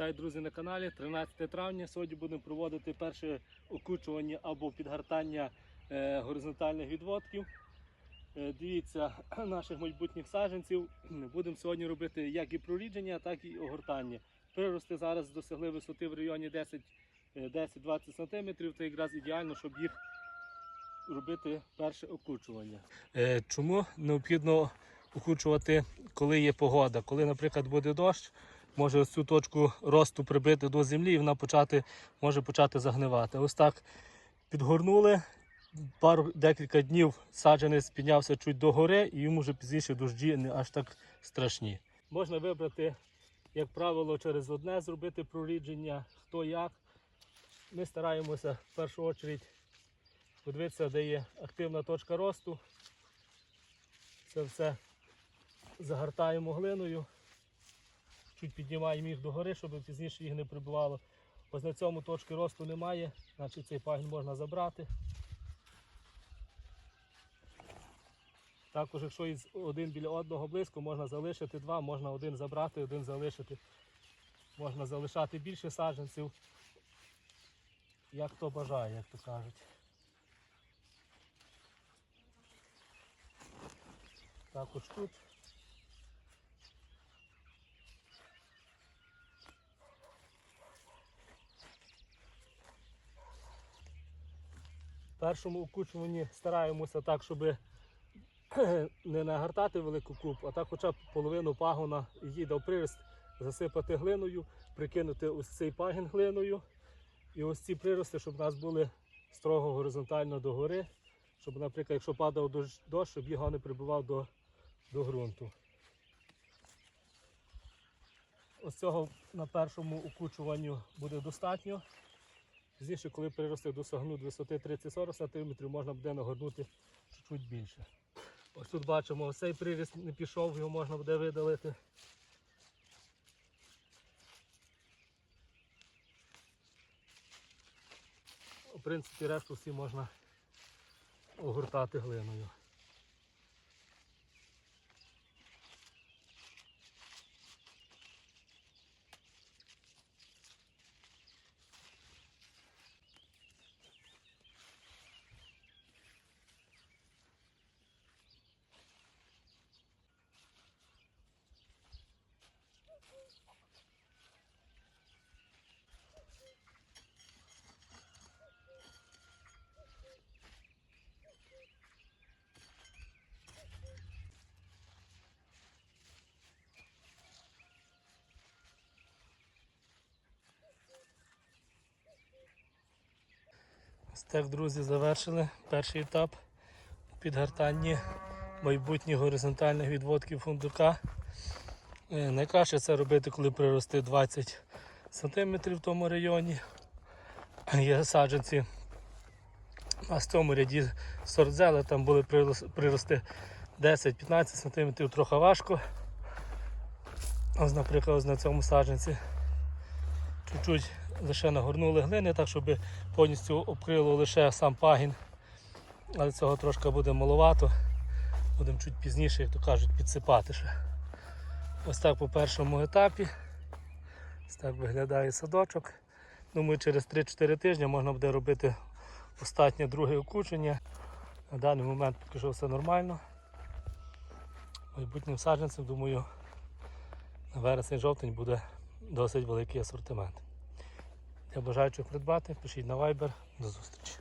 Вітаю, друзі, на каналі. 13 травня. Сьогодні будемо проводити перше окучування або підгортання е, горизонтальних відводків. Е, дивіться наших майбутніх саджанців. Будемо сьогодні робити як і прорідження, так і огортання. Прирости зараз досягли висоти в районі 10 е, 10-20 см, це якраз ідеально, щоб їх робити перше окучування. Чому необхідно окучувати, коли є погода? Коли, наприклад, буде дощ, може ось цю точку росту прибити до землі і вона почати, може почати загнивати. Ось так підгорнули. Пару декілька днів саджанець піднявся чуть догори і йому вже пізніше дожді не аж так страшні. Можна вибрати, як правило, через одне зробити прорідження, хто як. Ми стараємося в першу чергу подивитися, де є активна точка росту. Це все загортаємо глиною, чуть піднімаємо їх догори, щоб пізніше їх не прибивало. Ось на цьому точки росту немає, значить цей пагін можна забрати. Також, якщо один біля одного близько, можна залишити два, можна один забрати, один залишити. Можна залишати більше саджанців, як хто бажає, як то кажуть. Також тут. Першому окучуванні стараємося так, щоб не нагортати велику куб, а так хоча б половину пагона її дав прирост, засипати глиною, прикинути ось цей пагін глиною. І ось ці прирости, щоб у нас були строго горизонтально догори, щоб, наприклад, якщо падав дощ, щоб його не прибивав до, до ґрунту. Ось цього на першому окучуванні буде достатньо. Пізніше, коли прирости досягнуть висоти 30-40 см, можна буде нагорнути чуть більше. Ось тут бачимо, ось цей приріст не пішов, його можна буде видалити. В принципі, решту всі можна огортати глиною. Так, друзі, завершили перший етап у підгортанні майбутніх горизонтальних відводків фундука. Е, Найкраще це робити, коли прирости 20 см в тому районі. Є саджанці. А в цьому ряді сордзели, там були прирости 10-15 см, трохи важко. Ось, наприклад, ось на цьому саджанці чуть-чуть лише нагорнули глини, так щоб повністю обкрило лише сам пагін. Але цього трошки буде маловато. Будемо чуть пізніше, як то кажуть, підсипати ще. Ось так по першому етапі. Ось так виглядає садочок. Думаю, через 3-4 тижні можна буде робити останнє друге окучення. На даний момент поки що все нормально. Майбутнім саджанцем, думаю, на вересень-жовтень буде досить великий асортимент. Для бажаючих придбати, пишіть на Viber. До зустрічі.